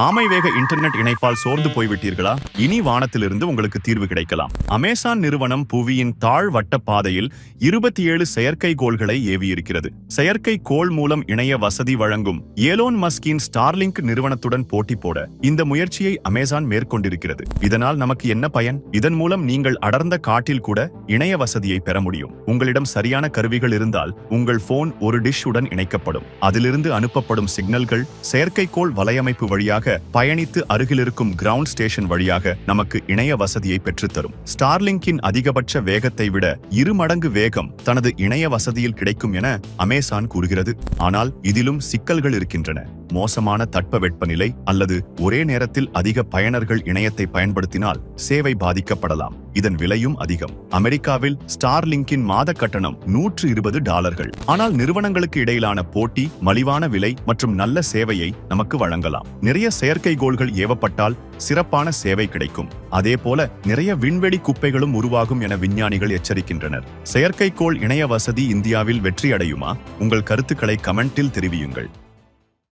ஆமை வேக இன்டர்நெட் இணைப்பால் சோர்ந்து போய்விட்டீர்களா? இனி வானத்திலிருந்து உங்களுக்கு தீர்வு கிடைக்கலாம். அமேசான் நிறுவனம் புவியின் தாழ் வட்ட பாதையில் இருபத்தி ஏழு செயற்கைக்கோள்களை ஏவியிருக்கிறது. செயற்கை கோள் மூலம் இணைய வசதி வழங்கும் ஏலோன் மஸ்கின் ஸ்டார்லிங்க் நிறுவனத்துடன் போட்டி போட இந்த முயற்சியை அமேசான் மேற்கொண்டிருக்கிறது. இதனால் நமக்கு என்ன பயன்? இதன் மூலம் நீங்கள் அடர்ந்த காட்டில் கூட இணைய வசதியை பெற முடியும். உங்களிடம் சரியான கருவிகள் இருந்தால் உங்கள் போன் ஒரு டிஷ் உடன் இணைக்கப்படும். அதிலிருந்து அனுப்பப்படும் சிக்னல்கள் செயற்கைக்கோள் வலையமைப்பு வழியாக பயணித்து அருகிலிருக்கும் கிரவுண்ட் ஸ்டேஷன் வழியாக நமக்கு இணைய வசதியை பெற்றுத்தரும். ஸ்டார்லிங்கின் அதிகபட்ச வேகத்தை விட இரு மடங்கு வேகம் தனது இணைய வசதியில் கிடைக்கும் என அமேசான் கூறுகிறது. ஆனால் இதிலும் சிக்கல்கள் இருக்கின்றன. மோசமான தட்பவெட்பநிலை அல்லது ஒரே நேரத்தில் அதிக பயனர்கள் இணையத்தை பயன்படுத்தினால் சேவை பாதிக்கப்படலாம். இதன் விலையும் அதிகம். அமெரிக்காவில் ஸ்டார்லிங்கின் மாத கட்டணம் நூற்று இருபது டாலர்கள். ஆனால் நிறுவனங்களுக்கு இடையிலான போட்டி மலிவான விலை மற்றும் நல்ல சேவையை நமக்கு வழங்கலாம். நிறைய செயற்கைக்கோள்கள் ஏவப்பட்டால் சிறப்பான சேவை கிடைக்கும். அதே போல நிறைய விண்வெளி குப்பைகளும் உருவாகும் என விஞ்ஞானிகள் எச்சரிக்கின்றனர். செயற்கைக்கோள் இணைய வசதி இந்தியாவில் வெற்றியடையுமா? உங்கள் கருத்துக்களை கமெண்டில் தெரிவியுங்கள்.